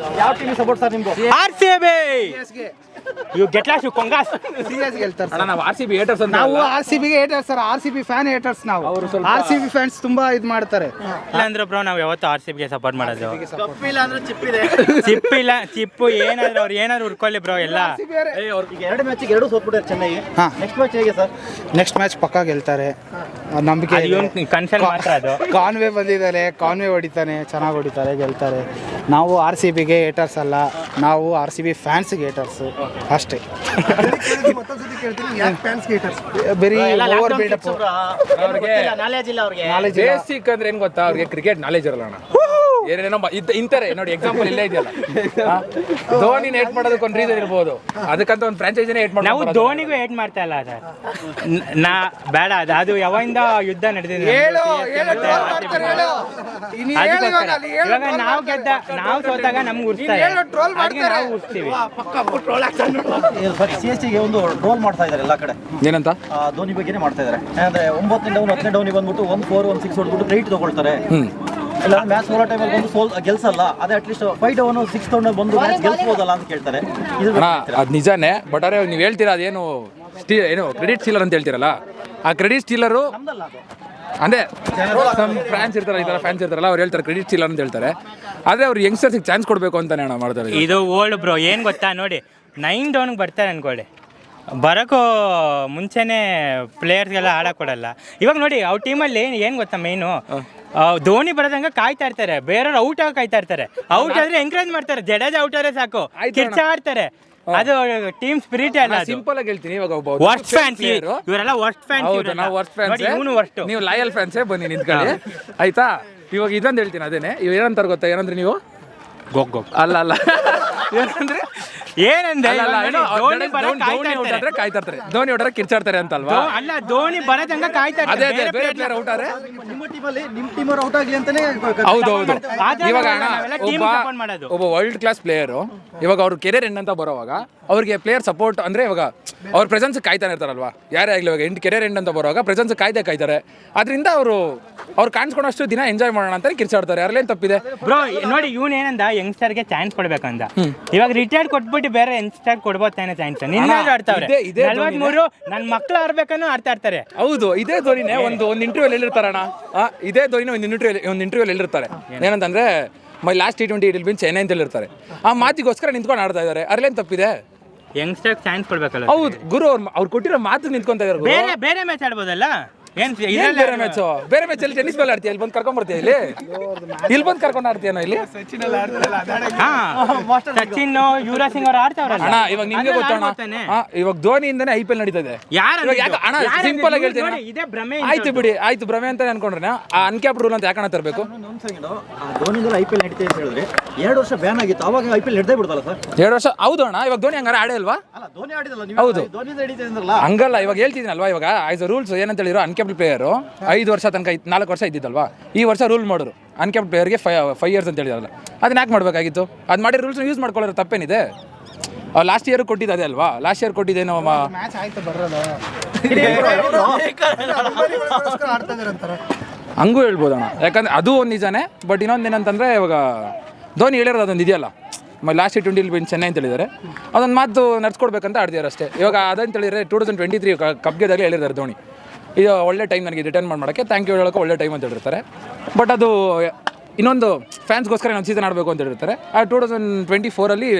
the ಯಾವ team support sir ನಿಮ್ಗೆ R C B you get lost you ಕೊಂಗಾಸ್ serious ಗೆಲ್ತಾರೆ ಅಣ್ಣ ನಾವು ಆರ್ ಸಿ ಬಿ ಏಟರ್ಸ್ ಅಂತ ನಾವು ಆರ್ ಸಿ ಬಿಗೆ haters sir R C B fan haters ನಾವು. ಆರ್ ಸಿ ಬಿ ಫ್ಯಾನ್ಸ್ ತುಂಬಾ ಇದು ಮಾಡ್ತಾರೆ. ಇಲ್ಲಾಂದ್ರೆ ಬ್ರೋ ನಾವು ಯಾವತ್ತು ಆರ್ ಸಿ ಬಿಗೆ ಸಪೋರ್ಟ್ ಮಾಡೋದು. ಇಲ್ಲ ಅಂದ್ರೆ ಚಿಪ್ಪಿದೆ. ಚಿಪ್ ಇಲ್ಲ ಚಿಪ್ಪು ಏನಾದ್ರು ಅವ್ರು ಏನಾದ್ರು ಉರ್ಕೊಳ್ಳಿ ಬ್ರೋ ಎಲ್ಲ. ಎರಡು ಮ್ಯಾಚ್ ಎರಡು ಸೋತ್ಬಿಟ್ಟಾರೆ ಚೆನ್ನೈ ನೆಕ್ಸ್ಟ್ ಮ್ಯಾಚ್ ಹೇಗೆ ಸರ್ ನೆಕ್ಸ್ಟ್ ಮ್ಯಾಚ್ ಪಕ್ಕ ಗೆಲ್ತಾರೆ. ನಂಬಿಕೆ ಇದೆ. ಕನ್ಸಲ್ ಮಾತ್ರ ಅದು. ಕಾನ್ವೆ ಬಂದಿದ್ದಾರೆ ಕಾನ್ವೆ ಹೊಡಿತಾನೆ ಚೆನ್ನಾಗಿ ಹೊಡಿತಾರೆ ಗೆಲ್ತಾರೆ. ನಾವು ಆರ್ ಸಿ ಬಿಗೆ ಹೇಟರ್ಸ್ ಅಲ್ಲ ನಾವು R C B fans haters ಅಷ್ಟೇ. ಬರೀ ಓವರ್ ಬಿಲ್ಡಪ್ ನಾಲೆಜ್ ಇಲ್ಲ ಅವ್ರಿಗೆ. ನಾಲೆಜ್ ಬೇಸಿಕ್ ಅಂದ್ರೆ ಏನ್ ಗೊತ್ತಾ? ಅವ್ರಿಗೆ ಕ್ರಿಕೆಟ್ ನಾಲೆಜ್ ಇರಲ್ಲ ಅಣ್ಣ. ಏನೇನೋ ಇಂತಾರೆ. ನೋಡಿ ಎಕ್ಸಾಂಪಲ್ ಇಲ್ಲೇ ಇದೆಯಲ್ಲ. ಧೋನಿ ಧೋನಿನ ಏಟ್ ಮಾಡೋದಕ್ಕೆ ಒಂದು ರೀಸನ್ ಇರ್ಬೋದು. ಅದಕ್ಕಂತ ಒಂದು ಫ್ರಾಂಚೈಸಿನೇ ಏಟ್ ನಾವು ಮಾಡ್ಬೋದು ಧೋನಿಗೂ ಏಟ್ ಮಾಡ್ತಾ ಇಲ್ಲ ಸರ್. ನಾ ಬೇಡ ಅದು ಅದು ಯಾವಾಗಿಂದ ಯುದ್ಧ ನಡೆದಿದೆ. ಇವಾಗ ನಾವು. ಗೆದ್ದ ನಾವು ಸೋತಾಗ ನಮ್ಗೆ ಅದಕ್ಕೆ ಮಾಡ್ತಾರೆ. ನಾವು ಉರ್ಸ್ತೀವಿ. ಸಿ ಎಸ್ಗೆ ಒಂದು ಟ್ರೋಲ್ ಮಾಡ್ತಾ ಇದ್ದಾರೆ ಎಲ್ಲ ಕಡೆ. ಏನಂತ? ಧೋನಿ ಬಗ್ಗೆನೇ ಮಾಡ್ತಾ ಇದ್ದಾರೆ ಅಂದ್ರೆ ಒಂಬತ್ತನೇ ಡೌನ್ ಹತ್ತನೇ ಡೌನಿಗೆ ಬಂದ್ಬಿಟ್ಟು ಒನ್ ಫೋರ್ ಒನ್ ಸಿಕ್ಸ್ ಹೊಡ್ಬಿಟ್ಟು ರೈಟ್ ತಗೊಳ್ತಾರೆ. ಇಲ್ಲ ಮ್ಯಾಚ್ ಸೋಲೋ ಟೈಮಲ್ಲಿ ಬಂದು ಸೋಲ್ ಗೆಲ್ಸಲ್ಲ. ಅದೇ at least five down six down ಬಂದು ಮ್ಯಾಚ್ ಗೆಲ್ಸ್ಬೋದಲ್ಲ ಅಂತ ಕೇಳ್ತಾರೆ. ಇದು ಅಣ್ಣ ಅದು ನಿಜಾನೇ ಬಟ್ ಅರೆ ನೀವು ಹೇಳ್ತೀರಾ ಅದೇನು ಸ್ಟೀ ಏನು ಕ್ರೆಡಿಟ್ ಸ್ಟೀಲರ್ ಅಂತ ಹೇಳ್ತೀರಲ್ಲ? ಆ ಕ್ರೆಡಿಟ್ ಸ್ಟೀಲರು ನಮ್ದಲ್ಲ ಅದು. ಅಂದ್ರೆ ನಮ್ಮ ಫ್ಯಾನ್ಸ್ ಇರ್ತಾರೆ ಈ ಥರ ಫ್ಯಾನ್ಸ್ ಇರ್ತಾರಲ್ಲ ಅವ್ರು ಹೇಳ್ತಾರೆ ಕ್ರೆಡಿಟ್ ಸ್ಟೀಲರ್ ಅಂತ ಹೇಳ್ತಾರೆ. ಆದರೆ ಅವ್ರು ಯಂಗ್ಸ್ಟರ್ಸಿಗೆ ಚಾನ್ಸ್ ಕೊಡಬೇಕು ಅಂತಾನೆ ಅಣ್ಣ ಮಾಡ್ತಾರೆ. ಇದು ಓಲ್ಡ್ ಬ್ರೋ ಏನು ಗೊತ್ತಾ? ನೋಡಿ ನೈನ್ ಡೌನ್ಗೆ ಬರ್ತಾರೆ ಅನ್ಕೊಳ್ಳಿ. ಬರೋಕ್ಕೂ ಮುಂಚೆನೇ ಪ್ಲೇಯರ್ಸ್ಗೆಲ್ಲ ಆಡಕ್ಕೆ ಕೊಡಲ್ಲ. ಇವಾಗ ನೋಡಿ ಅವ್ರ ಟೀಮಲ್ಲಿ ಏನು ಗೊತ್ತಾ ಮೇಯ್ನು ಧೋನಿ ಬರೋದಂಗೆ ಕಾಯ್ತಾ ಇರ್ತಾರೆ. ಬೇರೆಯವ್ರು ಔಟ್ ಆಗಿ ಕಾಯ್ತಾ ಇರ್ತಾರೆ. ಔಟ್ ಆದ್ರೆ ಎಂಕರೇಜ್ ಮಾಡ್ತಾರೆ. ಜಡೇಜ ಔಟ್ ಆದ್ರೆ ಸಾಕು. ಆಯ್ತು ಕಿರ್ಚ ಆಡ್ತಾರೆ ಅದು ಟೀಮ್ ಸ್ಪಿರಿಟ್ ಅಲ್ಲ ಸಿಂಪಲ್ ಆಗಿ ಹೇಳ್ತೀನಿ. ಇವಾಗ ಒಬ್ಬ ವರ್ಸ್ಟ್ ಫ್ಯಾನ್ಸ್ ಇವರೆಲ್ಲ ವರ್ಸ್ಟ್ ಫ್ಯಾನ್ಸ್ ಹೌದು ನಾವು ವರ್ಸ್ಟ್ ಫ್ಯಾನ್ಸ್ ಇವನು ವರ್ಸ್ಟ್ ನೀವು ಲಾಯಲ್ ಫ್ಯಾನ್ಸೇ ಬನ್ನಿ ನಿಂತ್ಕೊಳ್ಳಿ. ಆಯ್ತಾ? ಇವಾಗ ಇದೊಂದು ಹೇಳ್ತೀನಿ ಅದೇನೆ. ಇವ್ ಏನಂತಾರೆ ಗೊತ್ತಾ? ಏನಂದ್ರೆ ನೀವು? ಗೊಗ್ ಗೊಗ್. ಅಲ್ಲ ಅಲ್ಲ. ಏನಂದ್ರೆ ಇವಾಗ ಧೋನಿ ಧೋನಿ ಕಾಯ್ತಾ ಇರ್ತಾರೆ. ಧೋನಿ ಔಟ್ ಕಿರ್ಚಾಡ್ತಾರೆ ಅಂತ ಅಲ್ವಾ ಧೋ- ಅಲ್ಲ ಧೋನಿ ಬರದಂಗ ಕಾಯ್ತಾ ಅದೇ ಅದೇ ಬೇರೆ ಪ್ಲೇಯರ್ ಔಟ್ ಆದ್ರೆ? ನಿಮ್ಮ ಟೀಮಲ್ಲಿ ನಿಮ್ಮ ಟೀಮ್ ಔಟ್ ಆಗ್ಲಿ ಅಂತಾನೆ ಹೌದು ಹೌದು. ಇವಾಗ ಅಣ್ಣ ಒಬ್ಬ support ಮಾಡೋದು. ಒಬ್ಬ ವರ್ಲ್ಡ್ ಕ್ಲಾಸ್ ಪ್ಲೇಯರು ಇವಾಗ ಅವ್ರ ಕೆರಿಯರ್ ಎಂಡ್ ಅಂತ ಬರೋವಾಗ ಅವ್ರಿಗೆ ಪ್ಲೇಯರ್ ಸಪೋರ್ಟ್ ಅಂದ್ರೆ ಇವಾಗ ಅವ್ರ ಪ್ರೆಸೆನ್ಸ್ ಕಾಯ್ತಾನೆ ಇರ್ತಾರಲ್ವಾ? ಯಾರೇ ಆಗಲಿ ಇವಾಗ ಎಂಟು ಕೆರಿಯರ್ ಎಂಡ್ ಅಂತ ಬರುವಾಗ ಪ್ರೆಸೆನ್ಸ್ ಕಾಯ್ದೆ ಕಾಯ್ತಾರೆ. ಅದರಿಂದ ಅವರು ಅವ್ರು ಕಾಣಿಸ್ಕೊಂಡಷ್ಟು ದಿನ ಎಂಜಾಯ್ ಮಾಡೋಣ ಅಂತ ಕಿರ್ಚಾಡ್ತಾರೆ. ಯಾರಲ್ಲೇನು ತಪ್ಪಿದೆ? ಬ್ರೋ ನೋಡಿ ಇವನ್ ಏನಂದ? ಯಂಗ್ಸ್ಟರ್ಗೆ ಚಾನ್ಸ್ ಕೊಡ್ಬೇಕಂದ. ಇವಾಗ ರಿಟೈರ್ಡ್ ಕೊಟ್ಬಿಟ್ಟು ಬೇರೆ ಇನ್ಸ್ಟಾಗ್ ಕೊಡ್ಬೋದು ತಾನೆ ಚಾನ್ಸ್ ನಿನ್ನಾದ್ರು ಆಡ್ತಾವ್ರೆ. ಇದೇ- ಇದೇ ನಲ್ವತ್ಮೂರು ನನ್ನ ಮಕ್ಳು ಆಡ್ಬೇಕನ್ನೂ ಆಡ್ತಾ ಇರ್ತಾರೆ. ಹೌದು ಇದೇ ಧೋನಿನೇ ಒಂದು ಒಂದು ಇಂಟರ್ವ್ಯೂ ಹೇಳಿರ್ತಾರಣ್ಣ ಆ, ಇದೇ ಧೋನಿನ ಒಂದು ಇಂಟರ್ವ್ಯೂ ಒಂದು ಇಂಟರ್ವ್ಯೂ ಹೇಳಿರ್ತಾರೆ. ಏನಂತಂದ್ರೆ my last T twenty it been Chennai ಅಂತ ಹೇಳಿರ್ತಾರೆ. ಆ ಮಾತಿಗೋಸ್ಕರ ನಿಂತ್ಕೊಂಡು ಆಡ್ತಾ ಇದ್ದಾರೆ. ಅರ್ಲೇನ್ ತಪ್ಪಿದೆ? ಯಂಗ್ಸ್ಟರ್ ಚಾನ್ಸ್ ಕೊಡ್ಬೇಕಲ್ಲ ಹೌದು ಗುರು ಅವ್ರು ಅವ್ರು ಕೊಟ್ಟಿರೋ ಮಾತು ನಿಂತ್ಕೊಂತ ಇದಾರೆ ಗುರು. ಬೇರೆ ಬೇರೆ ಮ್ಯಾಚ್ ಆಡ್ಬೋದಲ್ಲ? ಏನ್ ಏನ್ ಬೇರೆ ಮ್ಯಾಚ್ ಬೇರೆ ಮ್ಯಾಚ್ ಅಲ್ಲಿ ಟೆನ್ನಿಸ್ ಬಾಲ್ ಆಡ್ತೀಯ? ಇಲ್ಲಿ ಬಂದು ಕರ್ಕೊಂಡ್ ಬರ್ತೀಯ ಇಲ್ಲಿ? ಇಲ್ಲಿ ಬಂದು ಕರ್ಕೊಂಡು ಆಡ್ತೀಯ ಇಲ್ಲಿ? ಹಾ. ಸಚಿನ್ ಯುವರಾಜ್ ಸಿಂಗ್ ಅವ್ರು ಆಡ್ತಾವ್ರಲ್ಲ? ಅಣ್ಣ ಇವಾಗ ನಿಮ್ಗೆ ಗೊತ್ತಣ್ಣ. ಹಾ, ಇವಾಗ ಧೋನಿಯಿಂದನೇ ಐ ಪಿ ಎಲ್ ನಡೀತದೆ. ಯಾರು ಇವಾಗ ಯಾಕೆ- ಅಣ್ಣ ಸಿಂಪಲ್ ಆಗಿ ಹೇಳ್ತೀನಿ ನೋಡಿ, ಇದೇ ಭ್ರಮೆ ಆಯ್ತು ಬಿಡಿ ಆಯ್ತು ಭ್ರಮೆ ಅಂತ ಅನ್ಕೊಂಡ್ರೆ ಆ ಅನ್ಕ್ಯಾಪ್ ರೂಲ್ ಅಂತ ಯಾಕಣ್ಣ ತರಬೇಕು? ಒಂದು ಸೆಕೆಂಡ್ ಧೋನಿದಲ್ಲಿ ಐ ಪಿ ಎಲ್ ನಡೀತಾ ಅಂತ ಹೇಳಿದ್ರೆ ಎರಡು ವರ್ಷ ಬ್ಯಾನ್ ಆಗಿತ್ತು. ಅವಾಗ ಐ ಪಿ ಎಲ್ ನಡೆದೇ ಬಿಡ್ತಲ್ಲ ಸರ್? ಎರಡು ವರ್ಷ ಹೌದು ಅಣ್ಣ ಇವಾಗ ಧೋನಿ ಹಂಗಾರೆ ಆಡೇ ಅಲ್ವಾ? ಅಲ್ಲ ಧೋನಿ ಆಡಿದಲ್ಲ ಹೌದು. ನೀವು ಧೋನಿ ನಡೀತಾ ಅಂದ್ರಲ್ಲ ಹಂಗಲ್ಲ ಇವಾಗ ಹೇಳ್ತಿದ್ದೀನಲ್ವಾ ಇವಾಗ? ಆಯ್ಸ್ ರೂಲ್ಸ್ ಏನಂತ ಹೇಳಿರೋ ಅನ್ಕ್ಯಾಪ್ಡ್ ಪ್ಲೇಯರು ಐದು ವರ್ಷ ತನಕ ನಾಲ್ಕು ವರ್ಷ ಇದ್ದಿದ್ದಲ್ವಾ? ಈ ವರ್ಷ ರೂಲ್ ಮಾಡೋರು. ಅನ್ಕ್ಯಾಪ್ಡ್ ಪ್ಲೇಯರ್ಗೆ ಫೈ ಫೈವ್ ಇಯರ್ಸ್ ಅಂತ ಹೇಳಿದಾರಲ್ಲ. ಅದನ್ನ ಯಾಕೆ ಮಾಡಬೇಕಾಗಿತ್ತು? ಅದು ಮಾಡಿ ರೂಲ್ಸ್ ಯೂಸ್ ಮಾಡ್ಕೊಳ್ಳೋರು ತಪ್ಪೇನಿದೆ? ಲಾಸ್ಟ್ ಇಯರ್ ಕೊಟ್ಟಿದ್ದು ಅದೇ ಅಲ್ವಾ? ಲಾಸ್ಟ್ ಇಯರ್ ಕೊಟ್ಟಿದ್ದೇನೋ ಹಂಗೂ ಹೇಳ್ಬೋದು ಅಣ್ಣ. ಯಾಕಂದ್ರೆ ಅದು ಒಂದು ನಿಜಾನೇ ಬಟ್ ಇನ್ನೊಂದು ಏನಂತಂದ್ರೆ ಇವಾಗ ಧೋನಿ ಹೇಳಿರೋದು ಅದೊಂದು ಇದೆಯಲ್ಲ. ಲಾಸ್ಟ್ ಟ್ವೆಂಟಿ ಬಿನ್ ಚೆನ್ನೈ ಅಂತ ಹೇಳಿದ್ದಾರೆ ಅದೊಂದು ಮಾತು ನಡ್ಸ್ಕೊಡ್ಬೇಕಂತ ಆಡ್ದಿದ್ದಾರೆ ಅಷ್ಟೇ. ಇವಾಗ ಅದಂತ ಹೇಳಿದ್ರೆ ಟೂ ತೌಸಂಡ್ ಟ್ವೆಂಟಿ ತ್ರೀ ಕಪ್ಗೆದಾಗಲೇ ಹೇಳಿದ್ದಾರೆ ಧೋನಿ. ಇದು ಒಳ್ಳೆ ಟೈಮ್ ನನಗೆ ರಿಟರ್ನ್ ಮಾಡಿ ಮಾಡೋಕ್ಕೆ. ಥ್ಯಾಂಕ್ ಯು ಹೇಳೋಕೆ ಒಳ್ಳೆ ಟೈಮ್ ಅಂತ ಹೇಳಿರ್ತಾರೆ. ಬಟ್ ಅದು ಇನ್ನೊಂದು ಫ್ಯಾನ್ಸ್ಗೋಸ್ಕರ ಇನ್ನೊಂದು ಸೀಸನ್ ಆಡಬೇಕು ಅಂತ ಹೇಳಿರ್ತಾರೆ. ಆ ಟೂ ತೌಸಂಡ್ ಟ್ವೆಂಟಿ ಫೋರಲ್ಲಿ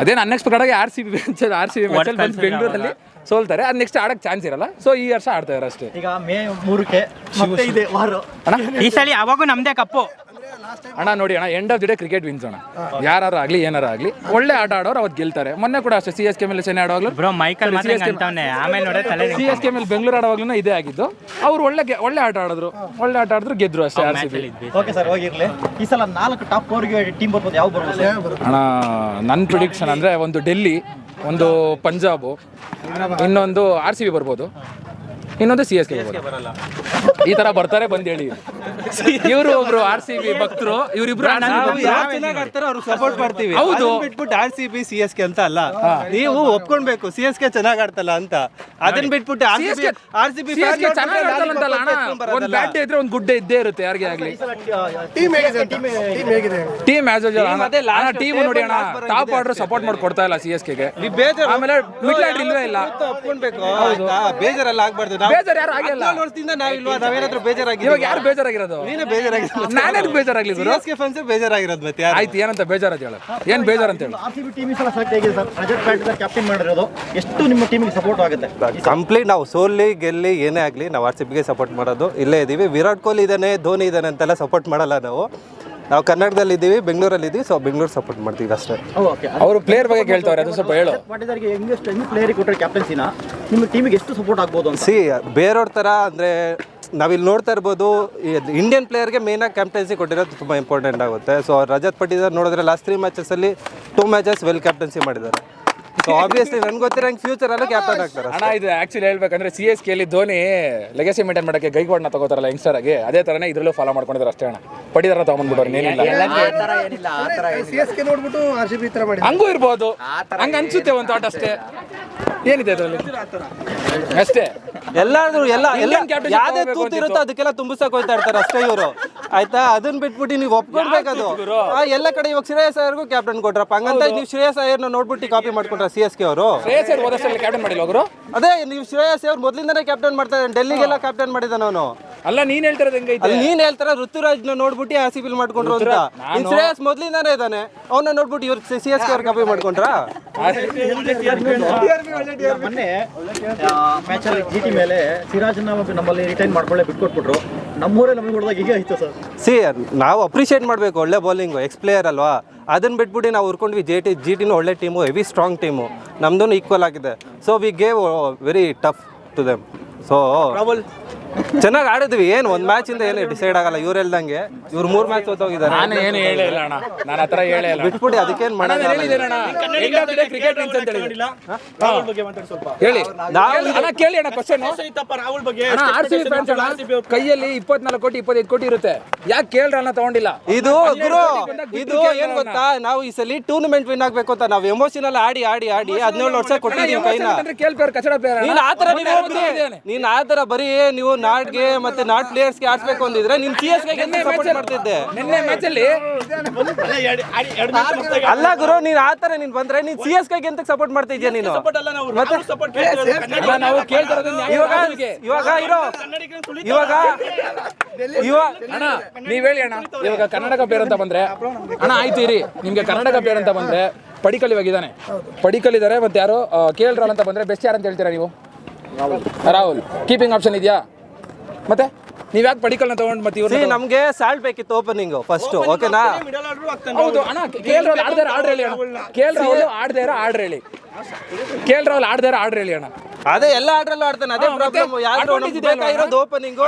ಅದೇನು ಅನ್ಎಕ್ಸ್ಪೆಕ್ಟೆಡ್ ಆಗಿ R C B R C B ಮ್ಯಾಚಲ್ಲಿ ಬಂದು ಬೆಂಗಳೂರಲ್ಲಿ ಸೋಲ್ತಾರೆ. ಅದು ನೆಕ್ಸ್ಟ್ ಆಡಕ್ಕೆ ಚಾನ್ಸ್ ಇರಲ್ಲ. ಸೊ ಈ ವರ್ಷ ಆಡ್ತಾ ಇದ್ದಾರೆ ಅಷ್ಟೇ. ಈಗ ಮೇ ಮೂರಕ್ಕೆ ಮತ್ತೆ ಇದೆ ವಾರ. ಈ ಸಲ ಅವಾಗೂ ನಮ್ದೇ ಕಪ್ಪು. ಅಣ್ಣ ನೋಡಿ ಅಣ್ಣ end of the day cricket wins ಅಣ್ಣ. ಯಾರು ಆಗಲಿ ಏನಾರ ಆಗಲಿ ಒಳ್ಳೆ ಆಟ ಆಡೋರು ಅವತ್ತು ಗೆಲ್ತಾರೆ. ಮೊನ್ನೆ ಕೂಡ ಅಷ್ಟೇ ಸಿ ಎಸ್ ಕೆ ಮೇಲೆ Chennai ಆಡುವಾಗಲೂ bro Michael C S C S K ಮೇಲೆ ಬೆಂಗಳೂರು ಆಡೋವಾಗ್ಲು ಇದೇ ಆಗಿದ್ದು. ಅವ್ರು ಒಳ್ಳೆ ಒಳ್ಳೆ ಆಟ ಆಡಿದ್ರು. ಒಳ್ಳೆ ಆಟ ಆಡಿದ್ರು ಗೆದ್ರು ಅಷ್ಟೇ R C B okay sir ಹೋಗಿರ್ಲಿ. ಈ ಸಲ ನಾಲ್ಕು ಟಾಪ್ ಫೋರ್ಗೆ ಟೀಮ್ ಬರ್ಬೋದು. ಯಾವ ಬರ್ಬೋದು ಅಣ್ಣ ನನ್ನ ಪ್ರಿಡಿಕ್ಷನ್ ಅಂದರೆ ಒಂದು ಡೆಲ್ಲಿ ಒಂದು ಪಂಜಾಬ್ ಇನ್ನೊಂದು ಆರ್ ಸಿ ಬಿ ಬರ್ಬೋದು. ಇನ್ನೊಂದು ಸಿ ಎಸ್ ಕೆ ಬರ್ಬೋದು. ಈ ತರ ಬರ್ತಾರೆ ಬಂದ್ ಹೇಳಿ. ಇವರು ಒಬ್ರು ಆರ್ ಸಿ ಬಿ ಭಕ್ತರು ಇವರಿಬ್ರು ಯಾರು ಚೆನ್ನಾಗಿ ಆಡ್ತಾರೋ ಅವ್ರಿಗೆ ಸಪೋರ್ಟ್ ಮಾಡ್ತೀವಿ. ಹೌದು. ಬಿಟ್ಬಿಟ್ಟು R C B C S K ಅಂತ ಅಲ್ಲ. ನೀವು ಒಪ್ಕೊಳ್ಬೇಕು ಸಿ ಎಸ್ ಕೆ ಚೆನ್ನಾಗ್ ಆಡ್ತಲ್ಲ ಅಂತ. ಅದನ್ನ ಬಿಟ್ಬಿಟ್ಟು R C B R C B ಚೆನ್ನಾಗಿ ಆಡ್ತಾರಂತಲ್ಲ ಅಣ್ಣ. ಒಂದ್ ಬ್ಯಾಟ್ ಇದ್ರೆ ಒಂದ್ ಗುಡ್ಡೆ ಇದ್ದೇ ಇರುತ್ತೆ ಯಾರಿಗೆ ಆಗ್ಲಿ. ಟೀಮ್ ಆಸ್ ಅದೇ last ಟೀಮ್ ನೋಡಿ ಅಣ್ಣ. ಟಾಪ್ ಆರ್ಡರ್ ಸಪೋರ್ಟ್ ಮಾಡಿ ಕೊಡ್ತಾ ಇಲ್ಲ ಸಿ ಎಸ್ ಕೆಗೆ ನೀವು ಬೇಜಾರು ಆಮೇಲೆ ಮಿಡ್ಲ್ ಆರ್ಡರ್ ಇಲ್ವೇ ಇಲ್ಲ. ಒಪ್ಕೊಳ್ಬೇಕು. ಬೇಜಾರಲ್ಲ ಬೇಜಾರೆಲ್ಲ ಆಗ್ಬಾರ್ದು. ಬೇಜಾರು ಬೇಜಾರ್ ಯಾರು ಆಗಿಲ್ಲ. ವರ್ಷದಿಂದ ನಾವಿಲ್ವಾ? ನಾವೇನಾದ್ರೂ ಬೇಜಾರಾಗಿ ಇವಾಗ ಯಾರು ಬೇಜಾರಾಗಿರೋದು? ನೀನೇ ಬೇಜಾರಾಗಿರೋದು. ನಾನೇನು ಬೇಜಾರಾಗ್ಲಿ ಗುರು? ಎಸ್ ಕೆ ಫ್ಯಾನ್ಸ್ ಬೇಜಾರಾಗಿರೋದು ಮತ್ತೆ ಯಾರು? ಆಯ್ತು ಏನಂತ ಬೇಜಾರ್ ಅಂತ ಹೇಳು ಏನು ಬೇಜಾರು ಅಂತ ಹೇಳು. ಆರ್ ಸಿ ಬಿ ಟೀಮ್ ಸಲ ಸೆಲೆಕ್ಟ್ ಆಗಿದೆ ಸರ್ ಕ್ಯಾಪ್ಟನ್ ಮಾಡಿರೋದು. ಎಷ್ಟು ನಿಮ್ಮ ಟೀಮಿಗೆ ಸಪೋರ್ಟ್ ಆಗುತ್ತೆ? ಕಂಪ್ಲೀಟ್ ನಾವು ಸೋಲ್ಲಿ ಗೆಲ್ಲಿ ಏನೇ ಆಗಲಿ ನಾವು ಆರ್ ಸಿ ಬಿಗೆ ಸಪೋರ್ಟ್ ಮಾಡೋದು ಇಲ್ಲೇ ಇದ್ದೀವಿ ವಿರಾಟ್ ಕೊಹ್ಲಿ ಇದಾನೆ ಧೋನಿ ಇದ್ದಾನೆ ಅಂತೆಲ್ಲ ಸಪೋರ್ಟ್ ಮಾಡಲ್ಲ ನಾವು. ನಾವು ಕರ್ನಾಟಕದಲ್ಲಿ ಇದ್ದೀವಿ ಬೆಂಗಳೂರಲ್ಲಿ ಇದ್ದೀವಿ ಸೊ ಬೆಂಗಳೂರು ಸಪೋರ್ಟ್ ಮಾಡ್ತೀವಿ ಅಷ್ಟೇ. ಓಕೆ ಅವರು ಪ್ಲೇಯರ್ ಬಗ್ಗೆ ಕೇಳ್ತಾರೆ ಅದು ಸ್ವಲ್ಪ ಹೇಳು. ಪಾಟಿದಾರ್ಗೆ ಹೆಂಗೆಷ್ಟು ಹೆಂಗ್ ಪ್ಲೇಯರಿಗೆ ಕೊಟ್ಟರೆ ಕ್ಯಾಪ್ಟನ್ಸಿನ ನಿಮ್ಮ ಟೀಮಿಗೆ ಎಷ್ಟು ಸಪೋರ್ಟ್ ಆಗ್ಬೋದು ಅಂತ? ಸಿ ಬೇರೆಯವ್ರ ಥರ ಅಂದರೆ ನಾವಿಲ್ಲಿ ನೋಡ್ತಾ ಇರ್ಬೋದು ಇಂಡಿಯನ್ ಪ್ಲೇಯರ್ಗೆ ಮೇಯ್ನಾಗಿ ಕ್ಯಾಪ್ಟನ್ಸಿ ಕೊಟ್ಟಿರೋದು ತುಂಬ ಇಂಪಾರ್ಟೆಂಟ್ ಆಗುತ್ತೆ. ಸೊ ರಜತ್ ಪಟ್ಟಿದಾರ್ ನೋಡಿದ್ರೆ ಲಾಸ್ಟ್ ತ್ರೀ ಮ್ಯಾಚಸಲ್ಲಿ ಟೂ ಮ್ಯಾಚಸ್ ವೆಲ್ ಕ್ಯಾಪ್ಟನ್ಸಿ ಮಾಡಿದ್ದಾರೆ. ಸೊ ಆಬ್ವಿಯಸ್ಲಿ ನನ್ಗೆ ಫ್ಯೂಚರ್ ಫ್ಯೂಚರಲ್ಲೂ ಕ್ಯಾಪ್ಟನ್ ಆಗ್ತಾರೆ ಅಣ್ಣ ಇದು ಆಕ್ಚುಲಿ ಹೇಳ್ಬೇಕಂದ್ರೆ ಸಿ ಎಸ್ ಕೆಲಿ ಧೋನಿ ಲೆಗಸಿ ಮೇಂಟೈನ್ ಮಾಡಕ್ಕೆ ಗೈಕ್ವಾಡ್ನ ತಗೋತಾರಲ್ಲ ಯಂಗ್ಸ್ಟರ್ ಆಗಿ ಅದೇ ತರನೇ ಇದ್ರಲ್ಲೂ ಫಾಲೋ ಮಾಡ್ಕೊಂಡಿದ್ದಾರೆ ಅಷ್ಟೇ ಅಣ್ಣ. ಪಡಿದಾರ ತಗೊಂಡ್ಬಿಟ್ಟವ್ರು ಏನಿಲ್ಲ ಹಂಗೂ ಇರ್ಬೋದು. ಹಂಗ ಅನ್ಸುತ್ತೆ ಒಂದು ಥಾಟ್ ಅಷ್ಟೇ. ಏನಿದೆ ಅದರಲ್ಲಿ? ಅಷ್ಟೇ. ಎಲ್ಲಾದ್ರೂ ಎಲ್ಲ ಎಲ್ಲ ಯಾವ್ದೇ ತೂತು ಇರುತ್ತೋ ಅದಕ್ಕೆಲ್ಲ ತುಂಬಿಸಕ್ ಹೋಗ್ತಾ ಇರ್ತಾರೆ ಅಷ್ಟೇ ಇವರು. ಆಯ್ತಾ? ಅದನ್ನ ಬಿಟ್ಬಿಟ್ಟು ನೀವು ಒಪ್ಕೊಡ್ಬೇಕದು ಆ, ಎಲ್ಲ ಕಡೆ ಇವಾಗ ಶ್ರೇಯಸ್ ಅಯ್ಯರ್ಗೂ ಕ್ಯಾಪ್ಟನ್ ಕೊಟ್ರಪ್ಪ. ಹಂಗಂತ ನೀವು ಶ್ರೇಯಸ್ ಅಯ್ಯರ್ನ ನೋಡ್ಬಿಟ್ಟು ಕಾಪಿ ಮಾಡ್ಕೊಂಡ್ರ ಸಿ ಎಸ್ ಕೆ ಅವರು? ಶ್ರೇಯಸ್ ಕ್ಯಾಪ್ಟನ್ ಮಾಡಿಲ್ಲ ಅವರು ಅದೇ ನೀವು ಶ್ರೇಯಸ್ ಅವ್ರು ಮೊದ್ಲಿಂದಾನೇ ಕ್ಯಾಪ್ಟನ್ ಮಾಡ್ತಾರೆ ಡೆಲ್ಲಿಗೆಲ್ಲ ಕ್ಯಾಪ್ಟನ್ ಮಾಡಿದಾನ ಅವನು. ಅಲ್ಲ ನೀನ್ ಹೇಳ್ತಿರೋದು ಹೆಂಗೈತೆ? ಅಲ್ಲಿ ನೀನ್ ಹೇಳ್ತಾರ ಋತುರಾಜ್ನ ನೋಡ್ಬಿಟ್ಟು ಆ ಸಿಬಿಲ್ ಮಾಡ್ಕೊಂಡ್ರು ಅಂತ. ಇನ್ ಶ್ರೇಯಸ್ ಮೊದ್ಲಿಂದಾನೇ ಇದಾನೆ ಅವನ್ನ ನೋಡ್ಬಿಟ್ಟು ಇವ್ರ ಸಿ ಎಸ್ ಕೆ ಅವ್ರ ಕಾಪಿ ಮಾಡ್ಕೊಂಡ್ರ? ಮೊನ್ನೆ ಮ್ಯಾಚಲ್ಲಿ ಜಿ ಟಿ ಮೇಲೆ ಸಿರಾಜ್ನ ನಮ್ಮಲ್ಲಿ ರಿಟೈನ್ ಮಾಡ್ಕೊಳ್ಳೆ ಬಿಟ್ಕೊಟ್ಬಿಟ್ರು. ನಮ್ಮೂರೇ ನಮಗೆ ಹೊಡೆದಾಗ ಹೀಗೆ ಆಯ್ತು ಸರ್. ಸಿ ನಾವು ಅಪ್ರಿಷಿಯೇಟ್ ಮಾಡಬೇಕು ಒಳ್ಳೆ ಬೌಲಿಂಗ್ ಎಕ್ಸ್ ಪ್ಲೇಯರ್ ಅಲ್ವಾ? ಅದನ್ನ ಬಿಟ್ಬಿಟ್ಟು ನಾವು ಉರ್ಕೊಂಡ್ವಿ ಜೆ ಟಿ ಜಿ ಟಿನೂ ಒಳ್ಳೆ ಟೀಮು ಹೆವಿ ಸ್ಟ್ರಾಂಗ್ ಟೀಮು ನಮ್ದು ಈಕ್ವಲ್ ಆಗಿದೆ. So we gave very tough to them so ಚೆನ್ನಾಗಿ ಆಡಿದ್ವಿ. ಏನು ಒಂದು ಮ್ಯಾಚಿಂದ ಏನು ಡಿಸೈಡ್ ಆಗಲ್ಲ. ಇವ್ರು ಹೇಳ್ದಂಗೆ. ಇವ್ರ ಮೂರು ಮ್ಯಾಚ್ ಹೋಗಿದ್ದಾರೆ ನಾನು ಏನು ಹೇಳೇ ಇಲ್ಲ ಅಣ್ಣ. ನಾನು ಆ ಹೇಳೇ ಇಲ್ಲ. ಬಿಟ್ಬಿಟ್ಟು ಅದಕ್ಕೇನು ಅಣ್ಣ, ನಾನು ಮಾಡೋದು ಹೇಳಿದ್ದೇನೆ ಅಣ್ಣ. ಕ್ರಿಕೆಟ್ ಅಂತ ಹೇಳಿದ್ರು ಹೇಳಿ. ನಾವು ಅಣ್ಣ ಕೇಳಿ ಅಣ್ಣ ಕ್ವಶನ್ ಅಣ್ಣ ಆರ್ ಸಿ ಬಿ ಫ್ಯಾನ್ಸ್ ಅಣ್ಣ ಕೈಯಲ್ಲಿ ಇಪ್ಪತ್ನಾಲ್ಕು ಕೋಟಿ ಇಪ್ಪತ್ತೈದು ಕೋಟಿ ಇರುತ್ತೆ. ಯಾಕೆ ಕೇಳ್ರಣ್ಣ ತಗೊಂಡಿಲ್ಲ? ಇದು ಗುರು ಇದು ಏನ್ ಗೊತ್ತಾ? ನಾವು ಈ ಸಲ ಟೂರ್ನಮೆಂಟ್ ವಿನ್ ಆಗ್ಬೇಕು ಅಂತ. ನಾವು ಎಮೋಷನಲ್ ಆಡಿ ಆಡಿ ಆಡಿ ಹದಿನೇಳು ವರ್ಷ ಕೊಟ್ಟಿದ್ದೀವಿ ಕೈನ. ಕೇಳ್ ಪ್ಲೇಯರ್ ಕಚಡ ಪ್ಲೇಯರ್ ನೀನು ಆತರ ನೀನ್ ಆತರ ಬರೀ ನೀವು ನಾಡ್ಗೆ ಮತ್ತೆ ನಾಟ್ ಪ್ಲೇಯರ್ಸ್ಗೆ ಆಡ್ಸ್ಬೇಕು ಅಂದಿದ್ರೆ ನೀನ್ ಸಿ ಎಸ್ಗೆ ಸಪೋರ್ಟ್ ಮಾಡ್ತಿದ್ದೆ. ನಿನ್ನೆ ಮ್ಯಾಚ್ ಅಲ್ಲಿ ಅಲ್ಲ ಗುರು ನೀನ್ ಆತರ ನೀನ್ ಬಂದ್ರೆ ನೀನ್ ಸಿ ಎಸ್ಗೆ ಎಂತ ಸಪೋರ್ಟ್ ಮಾಡ್ತಿದ್ಯಾ ಇದೀಯ ನೀನು ಮತ್ತೆ ನಾವು ಇವಾಗ ಇವಾಗ ಇರೋ ಇವಾಗ ಇವಾಗ ನೀವ್ ಹೇಳಿ ಅಣ್ಣ. ಇವಾಗ ಕರ್ನಾಟಕ ಬೇರೆ ಅಂತ ಬಂದ್ರೆ ಅಣ್ಣ ಆಯ್ತು ಇರಿ. ನಿಮ್ಗೆ ಕರ್ನಾಟಕ ಬೇರೆ ಅಂತ ಬಂದ್ರೆ ಪಡಿಕಲ್ ಇವಾಗಿದ್ದಾನೆ ಇದಾನೆ ಪಡಿಕಲ್ ಇದಾರೆ ಮತ್ತೆ ಯಾರು ಕೇಳ್ರಲ್ ಅಂತ ಬಂದ್ರೆ ಬೆಸ್ಟ್ ಯಾರು ಅಂತ ಹೇಳ್ತೀರಾ ನೀವು? ರಾಹುಲ್. ಕೀಪಿಂಗ್ ಆಪ್ಷನ್ ಇದೆಯಾ? ಮತ್ತೆ? ನೀವ್ ಯಾಕೆ ಪಡಿಕಲ್ನ ತಗೊಂಡ್ ಮತ್ತೆ ಇವ್ರು ನಮ್ಗೆ ಸಾಲ್ಟ್ ಬೇಕಿತ್ತು ಓಪನಿಂಗ್ ಫಸ್ಟ್ ಓಕೆನಾ ಹೌದು ಅಣ್ಣ ಕೆ ಎಲ್ ರಾಹುಲ್ ಆಡ್ದಾರ ಆಡ್ರ ಹೇಳಿ ಅಣ್ಣ. ಕೆ ಎಲ್ ರಾಹುಲ್ ಆಡ್ದೇ ಇರೋ ಆಡ್ರ ಹೇಳಿ ಕೆ ಎಲ್ ರಾಹುಲ್ ಆಡ್ದೇ ಇರೋ ಆಡ್ರ ಹೇಳಿ ಅಣ್ಣ. ಅದೇ ಎಲ್ಲ ಆಡ್ರಲ್ಲೂ ಆಡ್ತಾನೆ ಅದೇ ಪ್ರಾಬ್ಲಮ್ ಯಾರು? ಬೇಕಾಗಿರೋದು ಓಪನಿಂಗ್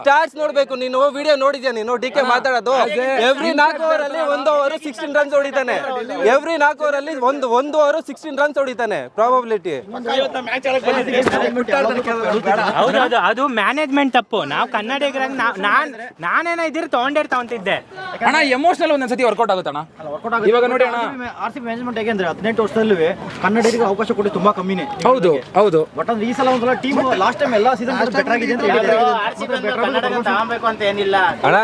ಸ್ಟಾರ್ಟ್ಸ್ ನೋಡ್ಬೇಕು ನೀನು ವಿಡಿಯೋ ನೋಡಿದ್ಯಾ ನೀನು? ಡಿ ಕೆ ಮಾತಾಡೋದು. ಎವ್ರಿ ನಾಲ್ಕು ಓವರ್ ಅಲ್ಲಿ ಒಂದು ಓವರ್ ಸಿಕ್ಸ್ಟೀನ್ ರನ್ಸ್ ಹೊಡಿತಾನೆ. ಎವ್ರಿ ನಾಲ್ಕು ಓವರ್ ಅಲ್ಲಿ ಒಂದು ಒಂದು ಓವರ್ ಸಿಕ್ಸ್ಟೀನ್ ರನ್ಸ್ ಹೊಡಿತಾನೆ ಪ್ರಾಬಬಿಲಿಟಿ ಹೌದು ಅದು ಮ್ಯಾನೇಜ್ಮೆಂಟ್ ತಪ್ಪು. ನಾವು ಕನ್ನಡಿಗರ ನಾನ್ ನಾನೇನ ಇದ್ರೆ ತಗೊಂಡೇ ತಗೊಂತಿದ್ದೆ. ಅಣ್ಣ ಎಮೋಷನಲ್ ಒಂದೊಂದ್ಸತಿ ವರ್ಕೌಟ್ ಆಗುತ್ತೆ. ಇವಾಗ ನೋಡಿ ಅಣ್ಣ. ಆರ್ ಸಿ ಮ್ಯಾನೇಜ್ಮೆಂಟ್ ಹೇಗೆ ಅಂದ್ರೆ ಹದಿನೆಂಟು ವರ್ಷದಲ್ಲೂ ಕನ್ನಡಿಗರಿಗೆ ಅವಕಾಶ ಕೊಡಿ ತುಂಬಾ ಕಮ್ಮಿನೇ. ಹೌದು ಹೌದು. ಬಟ್ ಅಂದ್ರೆ ಈ ಸಲ ಒಂದ್ಸಲ ಟೀಮ್ ಲಾಸ್ಟ್ ಟೈಮ್ ಎಲ್ಲ ಸೀಸನ್ ಬೆಟರ್ ಆಗಿದೆ ಅಂತ ಹೇಳಿದ್ದಾರೆ ಅಣ್ಣ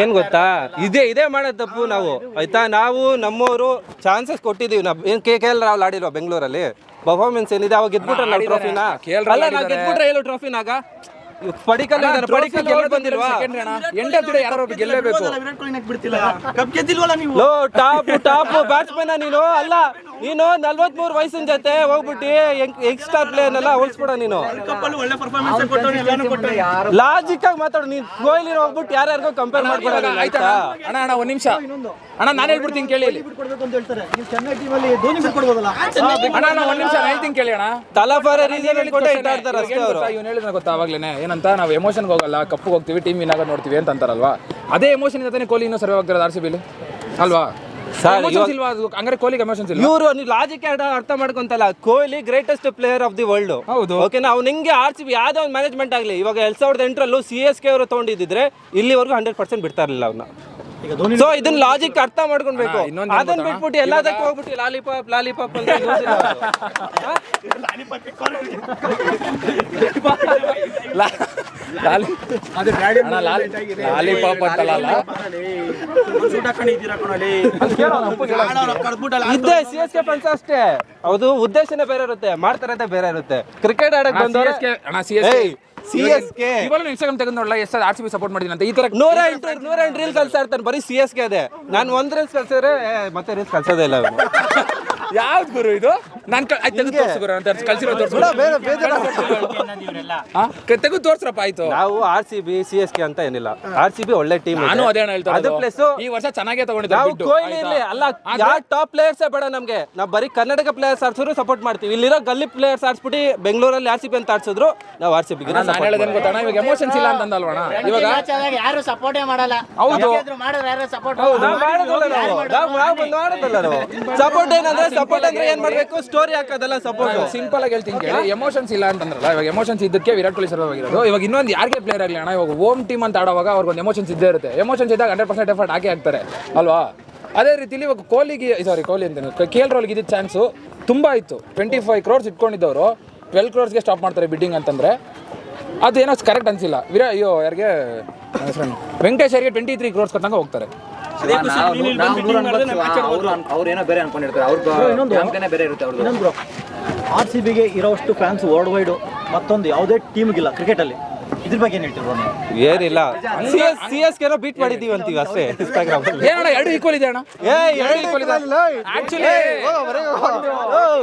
ಏನ್ ಗೊತ್ತಾ? ಇದೇ ಇದೇ ಮಾಡೋ ತಪ್ಪು ನಾವು. ಆಯ್ತಾ? ನಾವು ನಮ್ಮವರು ಚಾನ್ಸಸ್ ಕೊಟ್ಟಿದೀವಿ ನಾವು ಏನ್ ಕೆ ಕೆ ಎಲ್ ರಾವ್ ಆಡಿರೋ ಬೆಂಗಳೂರಲ್ಲಿ? ಪರ್ಫಾರ್ಮೆನ್ಸ್ ಏನಿದೆ? ಅವಾಗ ಗೆದ್ಬಿಟ್ರಲ್ಲ ನಾವು ಟ್ರೋಫಿನ ಅಲ್ಲ ನಾವು. ಗೆದ್ಬಿಟ್ರೆ ಹೇಳು ಟ್ರೋಫಿನಾಗ ಪಡಿಕಲ್ ಪಡಿಕಲ್ ಗೆಲ್ ಬಂದಿಲ್ವಾ? ಎಂಟೇ ತಿಡೆ ಯಾರು ಗೆಲ್ಲೇಬೇಕು. ಲೋ ಟಾಪ್ ಟಾಪ್ ಬ್ಯಾಟ್ಸ್ಮನ್ ನೀನು ಅಲ್ಲ ನೀನು ನಲ್ವತ್ಮೂರು ವಯಸ್ಸಿನ ಜೊತೆ ಹೋಗ್ಬಿಟ್ಟು ಎಕ್ಸ್ಟ್ರಾ ಪ್ಲೇಯರ್ನೆಲ್ಲ ಹೋಲ್ಸ್ಬಿಡ ನೀನು. ಲಾಜಿಕ್ ಆಗಿ ಮಾತಾಡು ನೀನ್ ಕೊಹ್ಲಿ ಹೋಗ್ಬಿಟ್ಟು ಯಾರ್ಯಾರಿಗೂ ಕಂಪೇರ್ ಮಾಡ್ಬೇಡ ಆಯ್ತಾ ಆಯ್ತಾ? ಅಣ್ಣ ಅಣ್ಣ ಒಂದ್ ನಿಮಿಷ. ಅಣ್ಣ ನಾನು ಹೇಳ್ಬಿಡ್ತೀನಿ ಕೇಳಿ ಇಲ್ಲಿ. ಬಿಟ್ಕೊಡ್ಬೇಕು ಅಂತ ಹೇಳ್ತಾರೆ ನೀವು ಚೆನ್ನೈ ಟೀಮಲ್ಲಿ ಧೋನಿ ಬಿಟ್ಕೊಡ್ಬೋದಲ್ಲ ಅಣ್ಣ ಅಣ್ಣ ಒಂದ್ ನಿಮಿಷ ಹೇಳ್ತೀನಿ ಕೇಳಿ ಅಣ್ಣ. ತಲಾಫಾರ ರೀಸನ್ ಹೇಳ್ಕೊಂಡು ಇಟ್ಟಾಡ್ತಾರೆ ಅಷ್ಟೇ ಅವರು. ಇವ್ನು ಹೇಳಿದ್ರೆ ಗೊತ್ತಾ ಅವಾಗ್ಲೇನೆ? ಏನಂತ ನಾವು ಎಮೋಷನ್ಗೆ ಹೋಗಲ್ಲ ಕಪ್ಪು ಹೋಗ್ತೀವಿ ಟೀಮ್ ವಿನ್ ಆಗೋದು ನೋಡ್ತೀವಿ ಅಂತ ಅಂತಾರಲ್ವಾ? ಅದೇ ಎಮೋಷನ್ ಇಂದಾನೆ ಕೊಹ್ಲಿ ಇನ್ನೂ ಸರ್ವೆ ಆಗ್ತಿರೋದು ಆರ್ ಸಿ ಬಿಲಿ ಅಲ್ವಾ? ಇಲ್ವಾ ಅದು? ಹಂಗಾರೆ ಕೊಹ್ಲಿಗೆ ಎಮೋಷನ್ಸ್ ಇಲ್ಲ ಇವರು ನೀವು ಲಾಜಿಕ್ ಅರ್ಥ ಮಾಡ್ಕೊಂತಲ್ಲ Kohli greatest player of the world ಹೌದು. ಓಕೆ ನಾವು ನಿಮಗೆ ಆರ್ ಸಿ ಬಿ ಯಾವುದೇ ಒಂದು ಮ್ಯಾನೇಜ್ಮೆಂಟ್ ಆಗಲಿ ಇವಾಗ ಎರಡ್ ಸಾವಿರದ ಎಂಟರಲ್ಲೂ ಸಿ ಎಸ್ ಕೆ ಅವರು ತೊಗೊಂಡಿದ್ದಿದ್ರೆ ಇಲ್ಲಿವರೆಗೂ ಹಂಡ್ರೆಡ್ ಪರ್ಸೆಂಟ್ ಬಿಡ್ತಾ ಇರಲಿಲ್ಲ ಅವ್ನ ಸೊ ಇದನ್ನ ಲಾಜಿಕ್ ಅರ್ಥ ಮಾಡ್ಕೊಬೇಕು ಅದನ್ನ? ಬಿಟ್ಬಿಟ್ಟು ಎಲ್ಲದಕ್ಕೂ ಹೋಗ್ಬಿಟ್ಟು ಲಾಲಿಪಾಪ್ ಲಾಲಿಪಾಪ್ ಅಂತ? ಲಾಲಿಪಾಪ್ ಅಂತಲ್ಲ. ಇದ್ದೇ ಸಿ ಎಸ್ ಕೆ ಫ್ರೆಂಡ್ಸ್ ಅಷ್ಟೇ. ಹೌದು ಉದ್ದೇಶನೇ ಬೇರೆ ಇರುತ್ತೆ ಮಾಡ್ತಾರಂತೆ ಬೇರೆ ಇರುತ್ತೆ. ಕ್ರಿಕೆಟ್ ಆಡಕ್ ಬಂದವ್ರೆ ಅಣ್ಣ ಸಿ ಎಸ್. ಇವಾಗ ಇನ್ಸ್ಟಾಗ್ರಾಮ್ ತೆಗೆದು ನೋಡಲ್ಲ ಎಷ್ಟು ಆರ್ ಸಿ ಬಿ ಸಪೋರ್ಟ್ ಮಾಡಿದ್ದೀನಿ ಅಂತ ಈ ತರ ನೂರ ಎಂಟು ನೂರ ಎಂಟು ರೀಲ್ಸ್ ಕಳ್ಸಾ ಇರ್ತಾನೆ ಬರೀ ಸಿ ಎಸ್ ಕೆ ಅದೇ ನಾನು ಒಂದ್ ರೀಲ್ಸ್ ಕಳ್ಸಿದ್ರೆ ಮತ್ತೆ ರೀಲ್ಸ್ ಕಲ್ಸೋದೇ ಇಲ್ಲ. ಯಾವ್ದು ಗುರು ಇದು? ನಾನು ತೆಗೆದು ತೋರಿಸು ಗುರು ಅಂತ ಕಳ್ಸಿರೋ ತೋರಿಸು. ಇವರೆಲ್ಲ? ತೆಗೆದು ತೋರ್ಸ್ರಪ್ಪ ಆಯ್ತು. ನಾವು R C B C S K ಅಂತ ಏನಿಲ್ಲ. ಆರ್ ಸಿ ಬಿ ಒಳ್ಳೆ ಟೀಮ್ ನಾನು ಅದೇ ಅಣ್ಣ ಹೇಳ್ತಾ ಅದು. ಪ್ಲಸ್ ಈ ವರ್ಷ ಚೆನ್ನಾಗೇ ನಾವು ತಗೊಂಡಿದ್ದಾರೆ ಕೊಹ್ಲಿ ಇರ್ಲಿ ಅಲ್ಲ ಯಾವ ಟಾಪ್ ಪ್ಲೇಯರ್ಸ್ ಬೇಡ ನಮ್ಗೆ. ನಾವು ಬರೀ ಕರ್ನಾಟಕ ಪ್ಲೇಯರ್ಸ್ ಆಡ್ಸಿದ್ರು ಸಪೋರ್ಟ್ ಮಾಡ್ತೀವಿ. ಇಲ್ಲಿರೋ ಗಲ್ಲಿ ಪ್ಲೇಯರ್ಸ್ ಆಡ್ಸ್ಬಿಟ್ಟು ಬೆಂಗಳೂರಲ್ಲಿ ಆರ್ ಸಿ ಬಿ ಅಂತ ಆಡ್ಸಿದ್ರು ನಾವು ಆರ್ ಸಿ ಬಿ ನಾನು ಹೇಳೋದೇನು ಗೊತ್ತಣ್ಣ ಇವಾಗ ಎಮೋಷನ್ಸ್ ಇಲ್ಲ ಅಂತ ಅಂದಲ್ವಣ ಇವಾಗ ಯಾರು ಸಪೋರ್ಟೇ ಮಾಡಲ್ಲ. ಹೌದು. ಮಾಡಿದ್ರೆ ಯಾರು ಸಪೋರ್ಟ್ ಸಪೋರ್ಟ್ ಏನಂದ್ರೆ ಸಪೋರ್ಟ್ ಅಂದ್ರೆ ಏನ್ ಮಾಡ್ಬೇಕು? ಸ್ಟೋರಿ ಹಾಕೋದಲ್ಲ ಸಪೋರ್ಟ್ ಸಿಂಪಲ್ ಆಗಿ ಹೇಳ್ತೀನಿ ಕೇಳಿ. ಎಮೋಷನ್ಸ್ ಇಲ್ಲ ಅಂತಂದ್ರಲ್ಲ, ಇವಾಗ ಎಮೋಷನ್ಸ್ ಇದ್ದಕ್ಕೆ ವಿರಾಟ್ ಕೊಹ್ಲಿ ಸರ್ವ್ ಆಗಿರೋದು. ಇವಾಗ ಇನ್ನೊಂದು ಯಾರಿಗೆ ಪ್ಲೇಯರ್ ಆಗಲಿ ಅಣ್ಣ, ಇವಾಗ ಹೋಮ್ ಟೀಮ್ ಅಂತ ಆಡುವಾಗ ಅವ್ರಿಗೊಂದು ಎಮೋಷನ್ಸ್ ಇದ್ದೇ ಇರುತ್ತೆ. ಎಮೋಷನ್ಸ್ ಇದ್ದಾಗ ಹಂಡ್ರೆಡ್ ಪರ್ಸೆಂಟ್ ಎಫರ್ಟ್ ಹಾಕಿ ಹಾಕ್ತಾರೆ, ಅಲ್ವಾ? ಅದೇ ರೀತಿಲಿ ಇವಾಗ ಕೊಹ್ಲಿಗೆ ಸಾರಿ ಕೊಹ್ಲಿ ಅಂತ ಕೆ ಎಲ್ ಇದ್ದಿದ್ದ ಚಾನ್ಸು ತುಂಬ ಇತ್ತು. ಟ್ವೆಂಟಿ ಫೈವ್ ಕ್ರೋರ್ಸ್ ಇಟ್ಕೊಂಡಿದ್ದವರು ಟ್ವೆಲ್ ಕ್ರೋರ್ಸ್ಗೆ ಸ್ಟಾಪ್ ಮಾಡ್ತಾರೆ ಬಿಡ್ಡಿಂಗ್ ಅಂತಂದ್ರೆ. ಅದು ಏನೋ ಕರೆಕ್ಟ್ ಅನ್ಸಿಲ್ಲ. ವಿರಾ ಅಯ್ಯೋ, ಯಾರಿಗೆ? ವೆಂಕಟೇಶ್ ಅವರಿಗೆ ಟ್ವೆಂಟಿ ತ್ರೀ ಕ್ರೋರ್ಸ್ ಕಟ್ಟಂಗೆ ಹೋಗ್ತಾರೆ. ಅವ್ರೇನೋ ಬೇರೆ ಅನ್ಕೊಂಡಿರ್ತಾರೆ. ಅವ್ರ ಇನ್ನೊಂದು ಬೇರೆ ಇರುತ್ತೆ ಅವ್ರದ್ದು ಆರ್ ಸಿ ಬಿಗೆ ಇರೋಷ್ಟು ಫ್ಯಾನ್ಸ್ ವರ್ಲ್ಡ್ ವೈಡ್ ಮತ್ತೊಂದು ಯಾವುದೇ ಟೀಮ್ಗಿಲ್ಲ ಕ್ರಿಕೆಟಲ್ಲಿ ಇದ್ರ ಬಗ್ಗೆ ಏನು ಹೇಳ್ತೀವಿ ಏನಿಲ್ಲ. ಸಿ ಎಸ್ ಸಿ ಎಸ್ ಕೆನೋ ಬೀಟ್ ಮಾಡಿದೀವಿ ಅಂತೀವಿ ಅಷ್ಟೇ ಇನ್ಸ್ಟಾಗ್ರಾಮ್ ಏನಣ್ಣ ಎರಡು ಈಕ್ವಲ್ ಇದೆ ಅಣ್ಣ? ಏ ಎರಡು equal ಇದೆ. ಆಕ್ಚುಲಿ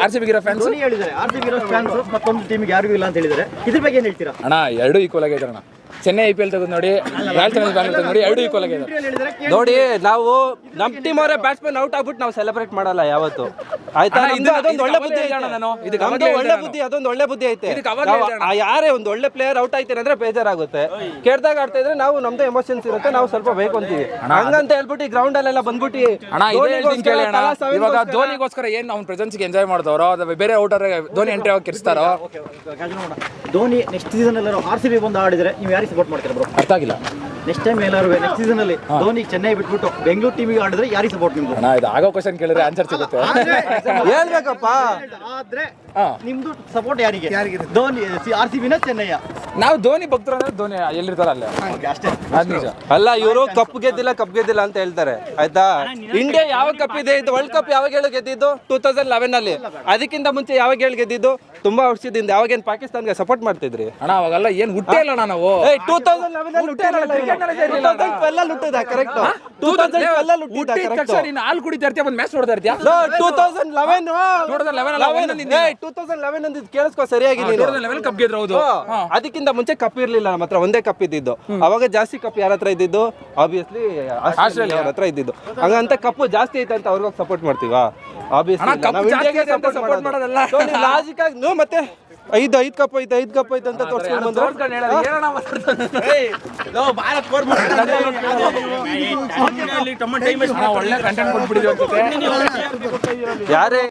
ಆರ್ ಸಿ ಬಿಗಿರೋ ಫ್ಯಾನ್ಸ್ ಹೇಳಿದ್ದಾರೆ. ಆರ್ ಸಿ ಬಿ ಇರೋ ಫ್ಯಾನ್ಸ್ ಮತ್ತೊಂದು ಟೀಮ್ಗೆ ಯಾರಿಗೂ ಇಲ್ಲ ಅಂತ ಹೇಳಿದ್ರೆ ಇದ್ರ ಬಗ್ಗೆ ಏನು ಹೇಳ್ತೀರಾ? ಅಣ್ಣ ಎರಡು ಈಕ್ವಲ್ ಆಗಿದೆ ಅಣ್ಣ. ಚೆನ್ನೈ ಐ ಪಿ ಎಲ್ ತೆಗೆದು ನೋಡಿ ರಾಯಲ್ ಚಾಲೆಂಜರ್ಸ್ ಬ್ಯಾಂಗ್ಳೂರ್ ನೋಡಿ ಎರಡು ಈಕ್ವಲ್ ಆಗಿದೆ. ನೋಡಿ ನಾವು ನಮ್ ಟೀಮ್ ಅವರೇ ಬ್ಯಾಟ್ಸ್ಮನ್ ಔಟ್ ಆಗ್ಬಿಟ್ಟು ನಾವು ಸೆಲೆಬ್ರೇಟ್ ಮಾಡಲ್ಲ ಯಾವತ್ತು. ಆಯ್ತಾ? ಇದು ಅದೊಂದು ಒಳ್ಳೆ ಬುದ್ಧಿ ಐತೆ ನಾನು. ಇದಕ್ಕೆ ಒಳ್ಳೆ ಬುದ್ಧಿ ಅದೊಂದು ಒಳ್ಳೆ ಬುದ್ಧಿ ಐತೆ. ಯಾರೇ ಒಂದು ಒಳ್ಳೆ ಪ್ಲೇಯರ್ ಔಟ್ ಆಯ್ತಾರೆ ಅಂದ್ರೆ ಬೇಜಾರಾಗುತ್ತೆ ಕೇಳ್ದಾಗ ಆಡ್ತಾ ಇದ್ರೆ ನಾವು ನಮ್ದು ಎಮೋಷನ್ಸ್ ಇರುತ್ತೆ ನಾವು ಸ್ವಲ್ಪ ಬೇಕು ಅಂತೀವಿ ಹಂಗಂತ ಹೇಳ್ಬಿಟ್ಟು ಈ ಗ್ರೌಂಡ್ ಅಲ್ಲೆಲ್ಲ ಬಂದ್ಬಿಟ್ಟು ಇವಾಗ ಗೋಸ್ಕರ- ಧೋನಿಗೋಸ್ಕರ ಏನ್ ಅವ್ನ ಪ್ರೆಸೆನ್ಸ್ಗೆ ಎಂಜಾಯ್ ಮಾಡ್ತಾರೋ ಅಥವಾ ಬೇರೆ ಔಟರ್ ಧೋನಿ ಎಂಟ್ರಿ ಆಗಿ ಕಿರ್ಸ್ತಾರೋ? ಓಕೆ ಧೋನಿ ನೆಕ್ಸ್ಟ್ ಸೀಸನ್ ಎಲ್ಲರೂ ಆರ್ ಸಿ ಬಿ ಬಂದು ಆಡಿದ್ರೆ ನೀವು ಯಾರಿಗೆ ಸಪೋರ್ಟ್ ಮಾಡ್ತೀರಾ ಬ್ರೋ ಅರ್ಥ ಆಗಿಲ್ಲ. ನೆಕ್ಸ್ಟ್ ಟೈಮ್ ಏನಾದ್ರು ನೆಕ್ಸ್ಟ್ ಸೀಸನ್ ಅಲ್ಲಿ ಧೋನಿ ಚೆನ್ನೈ ಬಿಟ್ಬಿಟ್ಟು ಬೆಂಗಳೂರು ಟೀಮಿಗೆ ಆಡಿದ್ರೆ ಯಾರಿಗೆ ಸಪೋರ್ಟ್ ನಿಮ್ದು? ಅಣ್ಣ ಇದು ಆಗೋ ಕ್ವಶನ್ ಕೇಳಿದ್ರೆ ಆನ್ಸರ್ ಸಿಗುತ್ತೆ. ಹೇಳ್ಬೇಕಪ್ಪ. ಆದ್ರೆ. ನಿಮ್ದು ಸಪೋರ್ಟ್ ಯಾರಿಗೆ? ಧೋನಿ ಆರ್ ಸಿ ಬಿನ ಚೆನ್ನೈಯ? ನಾವು ಧೋನಿ ಭಕ್ತರು ಅಂದ್ರೆ ಧೋನಿ ಎಲ್ಲಿರ್ತಾರ ಅಲ್ಲೇ? ಅಷ್ಟೇ. ಅಲ್ಲ ಇವರು ಕಪ್ ಗೆದ್ದಿಲ್ಲ ಕಪ್ ಗೆದ್ದಿಲ್ಲ ಅಂತ ಹೇಳ್ತಾರೆ. ಆಯ್ತಾ? ಇಂಡಿಯಾ ಯಾವ ಕಪ್ ಇದೆ? ಇದು ವರ್ಲ್ಡ್ ಕಪ್ ಯಾವಾಗ ಹೇಳಿ ಗೆದ್ದಿದ್ದು? ಟೂ ತೌಸಂಡ್ ಲೆವೆನ್ ಅಲ್ಲಿ. ಅದಕ್ಕಿಂತ ಮುಂಚೆ ಯಾವಾಗ ಹೇಳಿ ಗೆದ್ದಿದ್ದು? ತುಂಬಾ ವರ್ಷದಿಂದ ಯಾವಾಗ ಏನ್ ಪಾಕಿಸ್ತಾನ್ಗೆ ಸಪೋರ್ಟ್ ಮಾಡ್ತಿದ್ರಿ. ಅಣ್ಣ ಅವಾಗೆಲ್ಲ ಏನ್ ಹುಟ್ಟೇ ಇಲ್ಲ ನಾವು. Two thousand eleven correct two thousand twelve ಹುಟ್ಟಿದ ಹುಟ್ಟಿದ ಕರೆಕ್ಟ್ ತಕ್ಷಣ ನೀನು ಹಾಲು ಕುಡಿತಾ ಇರ್ತೀಯ ಬಂದು ಮ್ಯಾಚ್ ನೋಡ್ತಾ ಇರ್ತೀಯ? ಟೂ ತೌಸಂಡ್ ಲೆವೆನ್ 2011 ಅಲ್ಲ, ಒಂದೊಂದು ಟೂ ತೌಸಂಡ್ ಲೆವೆನ್ ಕೇಳಿಸ್ಕೊ ಸರಿಯಾಗಿ ನೀನು. ಲೆವೆಲ್ ಕಪ್ ಗೆದ್ರು ಹೌದು ಅದಕ್ಕಿಂತ ಮುಂಚೆ ಕಪ್ ಇರ್ಲಿಲ್ಲ ನಮ್ಮ ಹತ್ರ ಒಂದೇ ಕಪ್ ಇದ್ದಿದ್ದು. ಅವಾಗ ಜಾಸ್ತಿ ಕಪ್ ಯಾರ ಹತ್ರ ಇದ್ದಿದ್ದು? ಆಬ್ವಿಯಸ್ಲಿ ಆಸ್ಟ್ರೇಲಿಯಾ ಅವ್ರ ಹತ್ರ ಇದ್ದಿದ್ದು. ಹಂಗಂತ ಕಪ್ಪು ಜಾಸ್ತಿ ಐತೆ ಅಂತ ಅವ್ರಿಗೆ ಸಪೋರ್ಟ್ ಮಾಡ್ತೀವಾ? ಆಬ್ವಿಯಸ್ಲಿ ನಾವು ಮಾಡೋದಲ್ಲ. ಲಾಜಿಕ್ ಆಗಿ ಮತ್ತೆ ಐದು ಐದು ಕಪ್ ಐತೆ ಐದು ಕಪ್ ಐತೆ ಅಂತ ತೋರಿಸ್ಕೊಂಡು ಬಂದ್ರೆ? ಯಾರೇ